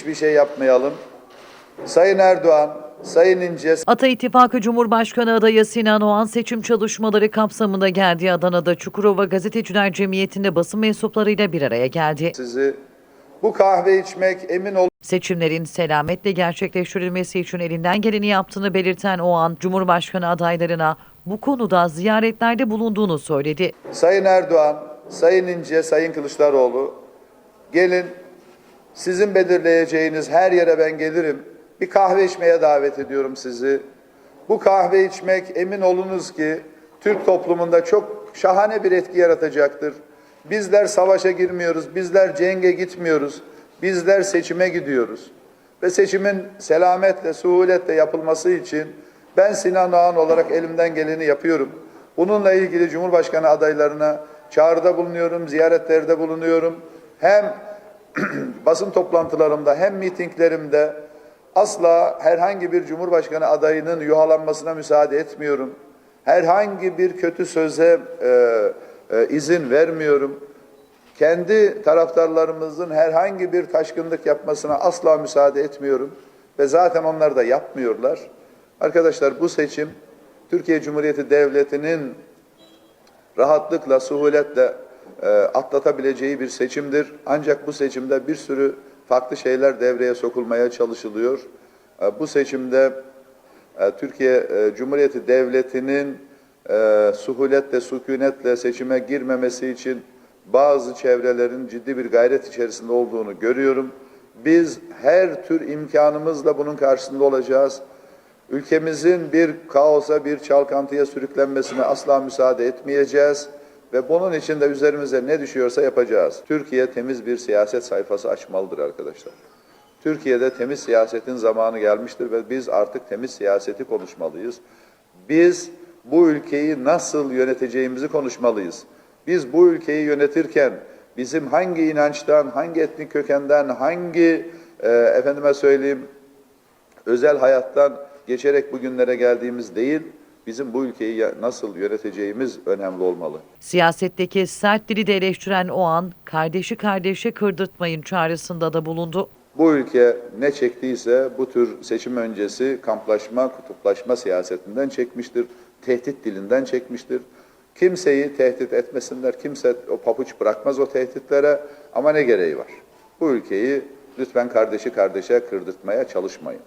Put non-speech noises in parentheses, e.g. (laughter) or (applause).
hiçbir şey yapmayalım. Sayın Erdoğan, Sayın İnce, Ata İttifakı Cumhurbaşkanı adayı Sinan Oğan seçim çalışmaları kapsamında geldiği Adana'da Çukurova Gazeteciler Cemiyeti'nde basın mensuplarıyla bir araya geldi. sizi bu kahve içmek emin olun Seçimlerin selametle gerçekleştirilmesi için elinden geleni yaptığını belirten Oğan, Cumhurbaşkanı adaylarına bu konuda ziyaretlerde bulunduğunu söyledi. Sayın Erdoğan, Sayın İnce, Sayın Kılıçdaroğlu gelin sizin belirleyeceğiniz her yere ben gelirim. Bir kahve içmeye davet ediyorum sizi. Bu kahve içmek emin olunuz ki Türk toplumunda çok şahane bir etki yaratacaktır. Bizler savaşa girmiyoruz, bizler cenge gitmiyoruz, bizler seçime gidiyoruz. Ve seçimin selametle, suhuletle yapılması için ben Sinan Oğan olarak elimden geleni yapıyorum. Bununla ilgili Cumhurbaşkanı adaylarına çağrıda bulunuyorum, ziyaretlerde bulunuyorum. Hem (clears throat) basın toplantılarımda hem mitinglerimde asla herhangi bir Cumhurbaşkanı adayının yuhalanmasına müsaade etmiyorum. Herhangi bir kötü söze e, e, izin vermiyorum. Kendi taraftarlarımızın herhangi bir taşkınlık yapmasına asla müsaade etmiyorum. Ve zaten onlar da yapmıyorlar. Arkadaşlar bu seçim Türkiye Cumhuriyeti Devleti'nin rahatlıkla, suhuletle e, atlatabileceği bir seçimdir. Ancak bu seçimde bir sürü farklı şeyler devreye sokulmaya çalışılıyor. E, bu seçimde e, Türkiye Cumhuriyeti Devleti'nin e, suhuletle, sükunetle seçime girmemesi için bazı çevrelerin ciddi bir gayret içerisinde olduğunu görüyorum. Biz her tür imkanımızla bunun karşısında olacağız. Ülkemizin bir kaosa, bir çalkantıya sürüklenmesine asla müsaade etmeyeceğiz ve bunun için de üzerimize ne düşüyorsa yapacağız. Türkiye temiz bir siyaset sayfası açmalıdır arkadaşlar. Türkiye'de temiz siyasetin zamanı gelmiştir ve biz artık temiz siyaseti konuşmalıyız. Biz bu ülkeyi nasıl yöneteceğimizi konuşmalıyız. Biz bu ülkeyi yönetirken bizim hangi inançtan, hangi etnik kökenden, hangi e, efendime söyleyeyim özel hayattan geçerek bugünlere geldiğimiz değil, bizim bu ülkeyi nasıl yöneteceğimiz önemli olmalı. Siyasetteki sert dili de eleştiren Oğan, kardeşi kardeşe kırdırtmayın çağrısında da bulundu. Bu ülke ne çektiyse bu tür seçim öncesi kamplaşma, kutuplaşma siyasetinden çekmiştir. Tehdit dilinden çekmiştir. Kimseyi tehdit etmesinler. Kimse o papuç bırakmaz o tehditlere ama ne gereği var? Bu ülkeyi lütfen kardeşi kardeşe kırdırtmaya çalışmayın.